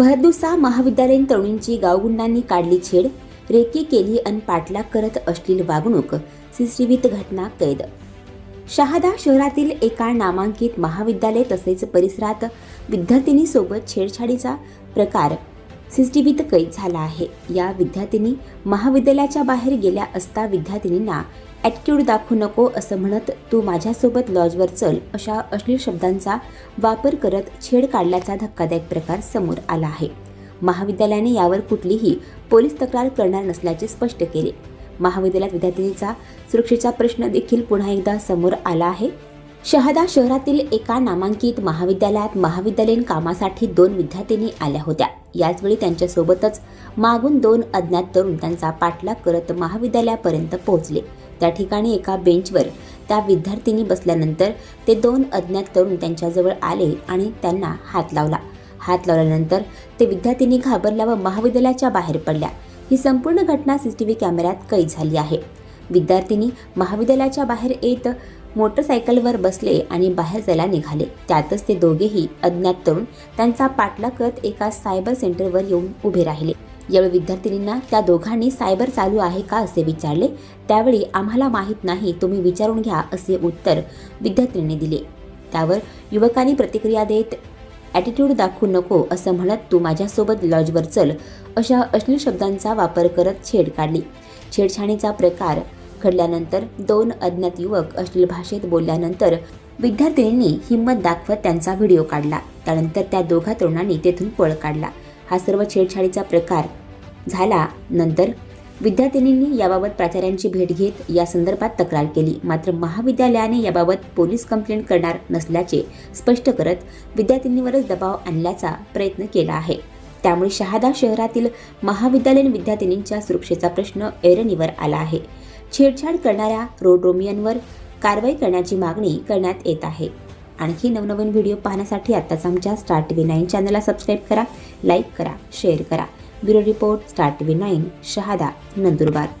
भरदुसा महाविद्यालयीन तरुणींची गावगुंडांनी काढली छेड रेकी केली अन पाठलाग करत अश्लील वागणूक सीसीटीव्हीत घटना कैद. शहादा शहरातील एका नामांकित महाविद्यालय तसेच परिसरात विद्यार्थिनीसोबत छेडछाडीचा प्रकार सीसीटीव्हीत कैद झाला आहे. या विद्यार्थिनी महाविद्यालयाच्या बाहेर गेल्या असता विद्यार्थिनींना ॲटिट्यूड दाखवू नको असं म्हणत तू माझ्यासोबत लॉजवर चल अशा अश्लील शब्दांचा वापर करत छेड काढल्याचा धक्कादायक प्रकार समोर आला आहे. महाविद्यालयाने यावर कुठलीही पोलीस तक्रार करणार नसल्याचे स्पष्ट केले. महाविद्यालयात विद्यार्थिनीचा सुरक्षेचा प्रश्न देखील पुन्हा एकदा समोर आला आहे. शहादा शहरातील एका नामांकित महाविद्यालयात महाविद्यालयीन कामासाठी दोन विद्यार्थिनी आल्या होत्या. याचवेळी त्यांच्यासोबतच मागून दोन अज्ञात तरुण त्यांचा पाठलाग करत महाविद्यालयापर्यंत पोहोचले. त्या ठिकाणी एका बेंचवर त्या विद्यार्थिनी बसल्यानंतर ते दोन अज्ञात तरुण त्यांच्याजवळ आले आणि त्यांना हात लावला. हात लावल्यानंतर ते विद्यार्थिनी घाबरल्या व महाविद्यालयाच्या बाहेर पडल्या. ही संपूर्ण घटना सी टी व्ही कॅमेऱ्यात कैद झाली आहे. विद्यार्थिनी महाविद्यालयाच्या बाहेर येत मोटरसायकलवर बसले आणि बाहेर जायला निघाले. त्यातच ते दोघेही अज्ञात तरुण त्यांचा पाठला करत एका सायबर सेंटरवर येऊन उभे राहिले. यावेळी विद्यार्थिनींना त्या दोघांनी सायबर चालू आहे का असे विचारले. त्यावेळी आम्हाला माहीत नाही तुम्ही विचारून घ्या असे उत्तर विद्यार्थिनींनी दिले. त्यावर युवकांनी प्रतिक्रिया देत ॲटिट्यूड दाखवू नको असं म्हणत तू माझ्यासोबत लॉजवर चल अशा अश्लील शब्दांचा वापर करत छेड काढली. छेडछाणीचा प्रकार घडल्यानंतर दोन अज्ञात युवक अश्लील भाषेत बोलल्यानंतर विद्यार्थिनींनी हिंमत दाखवत त्यांचा व्हिडिओ काढला. त्यानंतर त्या दोघा तरुणांनी तेथून पळ काढला. हा सर्व छेडछाडीचा प्रकार झाला. नंतर विद्यार्थिनींनी याबाबत प्राचार्यांची भेट घेत या संदर्भात तक्रार केली. मात्र महाविद्यालयाने याबाबत पोलीस कंप्लेंट करणार नसल्याचे स्पष्ट करत विद्यार्थिनीवरच दबाव आणल्याचा प्रयत्न केला आहे. त्यामुळे शहादा शहरातील महाविद्यालयीन विद्यार्थिनींच्या सुरक्षेचा प्रश्न ऐरणीवर आला आहे. छेडछाड करणाऱ्या रोड रोमियनवर कारवाई करण्याची मागणी करण्यात येत आहे. आणखी नवनवीन व्हिडिओ पाहण्यासाठी आत्ताच आमच्या स्टार टी व्ही नाईन चॅनलला सबस्क्राईब करा लाईक करा शेअर करा. Bureau report star T nine Shahada Nandurbar.